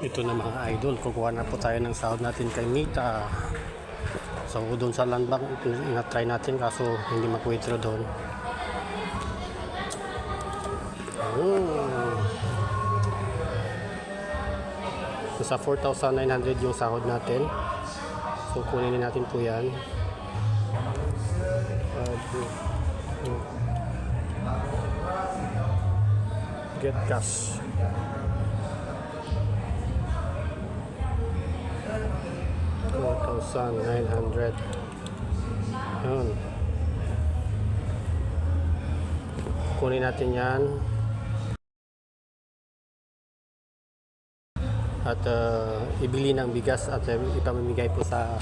Ito na mga idol, kukuha na po tayo ng sahod natin kay Mita. So doon sa land bank, na-try natin kaso hindi mag-withdraw doon. Oh. So, sa 4,900 yung sahod natin. So kunin natin po yan. Get cash. Four thousand nine hundred. Yun. Kunin natin yan. At uh, ibili ng bigas at uh, ipamimigay po sa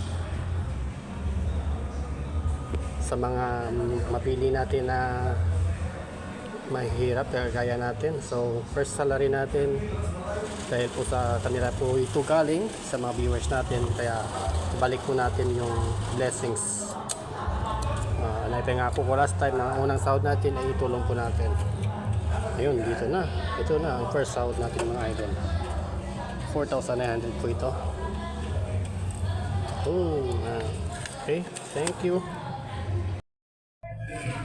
sa mga mapili natin na mahirap kaya natin. So, first salary natin dahil po sa kanila po ito galing sa mga viewers natin. Kaya balik po natin yung blessings. Uh, naipangako ko last time na ang unang sahod natin ay itulong po natin. Ayun, dito na. Ito na ang first sahod natin mga idol. 4,900 po ito. Boom. Ah, okay, thank you.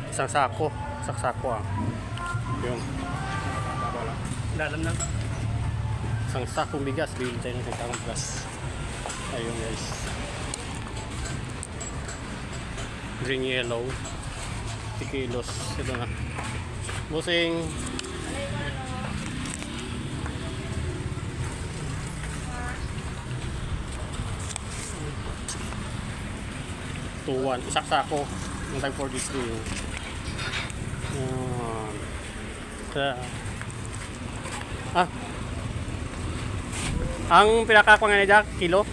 Isang sako. Isang sako ah. Yun. Lalam na. Isang sakong bigas. Bili tayo ng sakong bigas. Ayun guys. Green yellow. 50 kilos. Ito na. Busing. Two one. Isak sako. Ang tag 43. Yan. Sa- Ah. Ang pinakakuha nga niya, kilo?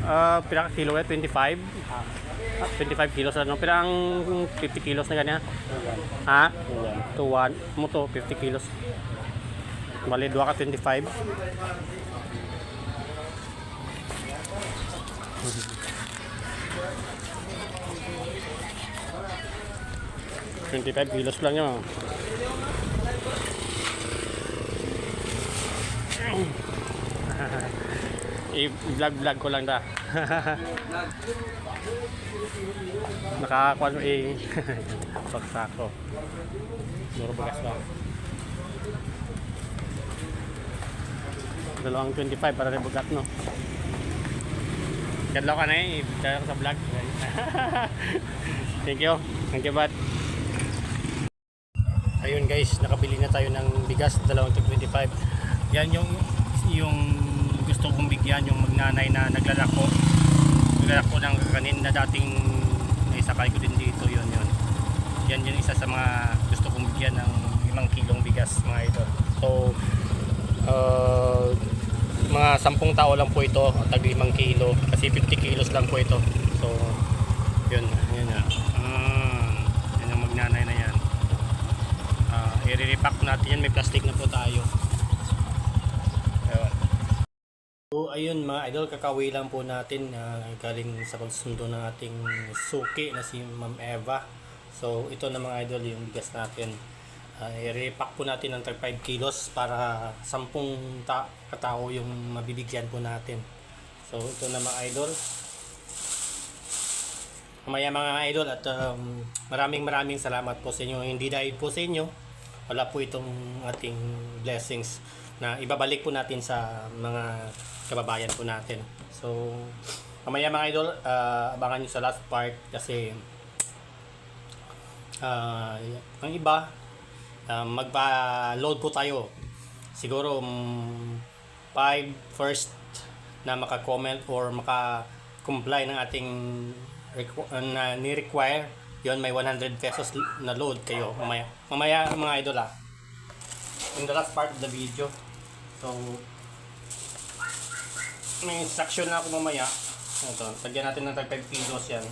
Ah, pinaka kilo eh, 25. Ah, 25 kilos ano, pero ang 50 kilos na ganyan. Ha? 2 1. Mo to 50 kilos. Bali 2 ka 25. Twenty-five kilos lang yun. I-vlog-vlog ko lang da. Nakakuha ko eh. Pagsako. Muro bagas lang. Dalawang 25 para rin bugat no. Kadlaw ka na eh. Ko sa vlog. Thank you. Thank you, bud. Ayun guys, nakabili na tayo ng bigas, dalawang tig 25. Yan yung yung gusto kong bigyan yung magnanay na naglalako. Naglalako ng kanin na dating naisakay ko din dito, yun yun. Yan yung isa sa mga gusto kong bigyan ng 5 kilong bigas mga ito. So, uh, mga 10 tao lang po ito, tag 5 kilo, kasi 50 kilos lang po ito. So, yun, yun na. Ah, yan yung magnanay na yan. Ah, i-repack natin yan. May plastic na po tayo. Ayun. So, ayun mga idol, kakawi lang po natin ah, galing sa pagsundo ng ating suki na si Ma'am Eva. So, ito na mga idol yung bigas natin. Ah, i-repack po natin ng tag 5 kilos para 10 ta katao yung mabibigyan po natin. So, ito na mga idol. Mamaya mga idol at um, maraming maraming salamat po sa inyo. Hindi dahil po sa inyo, wala po itong ating blessings na ibabalik po natin sa mga kababayan po natin. So, mamaya mga idol, ah, abangan nyo sa last part kasi ah, ang iba, ah, magpa-load po tayo. Siguro 5 first na maka-comment or maka-comply ng ating uh, na ni-require yon may 100 pesos na load kayo mamaya mamaya mga idol ah in the last part of the video so may instruction na ako mamaya ito tagyan natin ng tag 5 kilos yan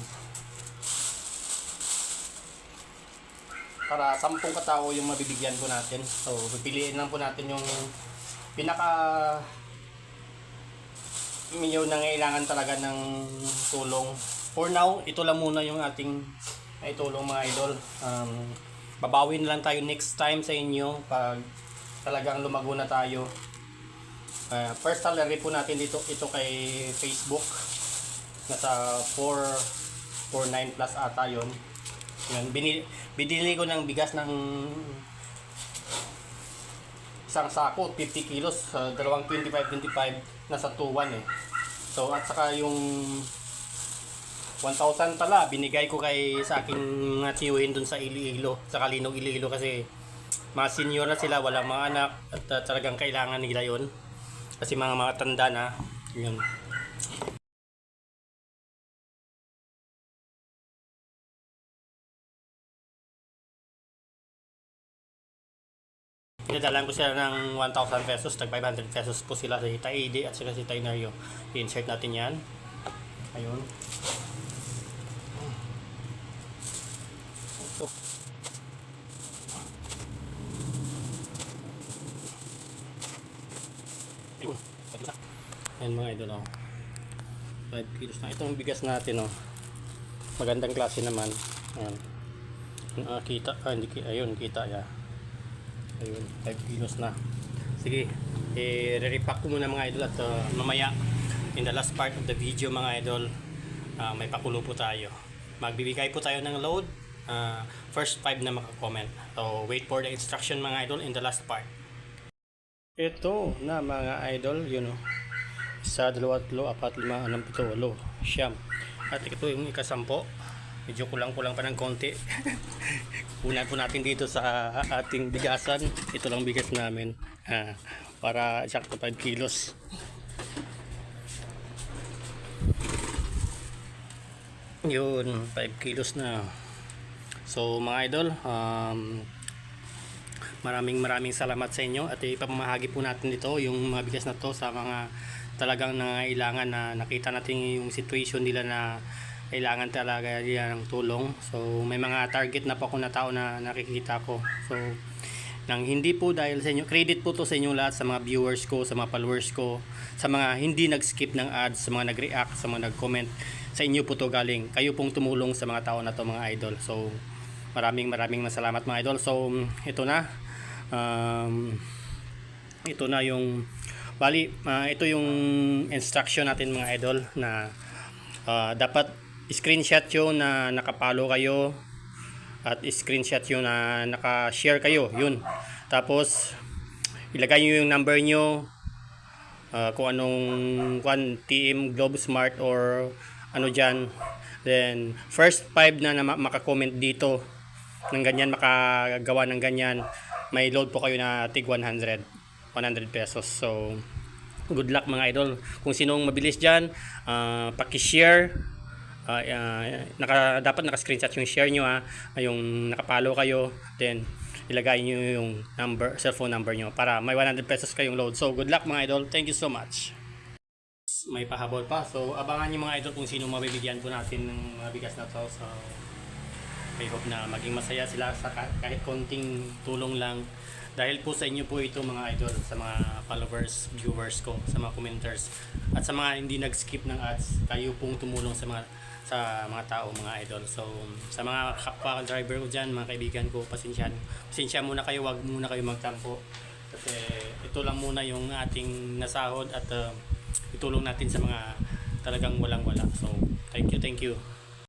para 10 katao yung mabibigyan po natin so pipiliin lang po natin yung pinaka medyo nangailangan talaga ng tulong. For now, ito lang muna yung ating naitulong mga idol. Um, babawi na lang tayo next time sa inyo pag talagang lumago na tayo. Ah, first salary po natin dito ito kay Facebook. Nasa 4 49 plus ata 'yon. Yan, binili, binili ko ng bigas ng isang sako, 50 kilos, sa dalawang 25-25, nasa 2-1 eh. So, at saka yung 1,000 pala, binigay ko kay sa aking mga tiyuhin dun sa Iloilo, sa Kalinog Iloilo kasi mga senior na sila, walang mga anak at uh, talagang kailangan nila yon Kasi mga mga tanda na, yun. Pinadalan ko sila ng 1,000 pesos, tag 500 pesos po sila sa Taide at saka si Tainario. I-insert natin yan. Ayun. Ito. Ayun. Ayan mga idol oh. 5 kilos na. Itong bigas natin oh. Magandang klase naman. Ayan. Ah, kita. Ah, hindi, ayun, kita ya. Ayun, 5 kilos na. Sige, eh, re-repack ko muna mga idol at uh, mamaya in the last part of the video mga idol, ah, may pakulo po tayo. Magbibigay po tayo ng load. ah, first 5 na makakomment. So, wait for the instruction mga idol in the last part. Ito na mga idol, yun o. Isa, dalawa, tatlo, apat, lima, anam, pito, walo, siyam. At ito yung ikasampo. Medyo kulang-kulang pa ng konti. Unan po natin dito sa ating bigasan. Ito lang bigas namin. Ah, para sakto 5 kilos. Yun, 5 kilos na. So mga idol, um, maraming maraming salamat sa inyo at ipamahagi po natin ito yung mga bigas na to sa mga talagang nangailangan na nakita natin yung situation nila na kailangan talaga nila ng tulong. So may mga target na po ako na tao na nakikita ko. So nang hindi po dahil sa inyo, credit po to sa inyo lahat sa mga viewers ko, sa mga followers ko, sa mga hindi nag-skip ng ads, sa mga nag-react, sa mga nag-comment. Sa inyo po to galing. Kayo pong tumulong sa mga tao na to mga idol. So maraming maraming masalamat mga idol. So ito na. Um, ito na yung bali ah, ito yung instruction natin mga idol na ah, dapat screenshot yun na nakapalo kayo at screenshot yun na naka-share kayo yun. Tapos ilagay nyo yung number nyo ah, kung anong kung team Globe Smart or ano dyan. Then first 5 na, na ma- makakomment dito ng ganyan makagawa ng ganyan. May load po kayo na tig 100 100 pesos. So good luck mga idol. Kung sinong mabilis dyan ah, paki-share. Ah, ah, naka, dapat naka-screenshot yung share nyo ha yung nakapalo kayo then ilagay nyo yung number, cellphone number nyo para may 100 pesos kayong load. So good luck mga idol. Thank you so much. May pahabol pa. So abangan nyo mga idol kung sino mabibigyan po natin ng mga bigas na to. So I hope na maging masaya sila sa ka- kahit konting tulong lang. Dahil po sa inyo po ito mga idol, sa mga followers, viewers ko, sa mga commenters, at sa mga hindi nag-skip ng ads, kayo pong tumulong sa mga sa mga tao, mga idol. So, sa mga kapwa driver ko dyan, mga kaibigan ko, pasensya, pasensya muna kayo, wag muna kayo magtampo. Kasi ito lang muna yung ating nasahod at uh, itulong natin sa mga talagang walang-wala. So, thank you, thank you.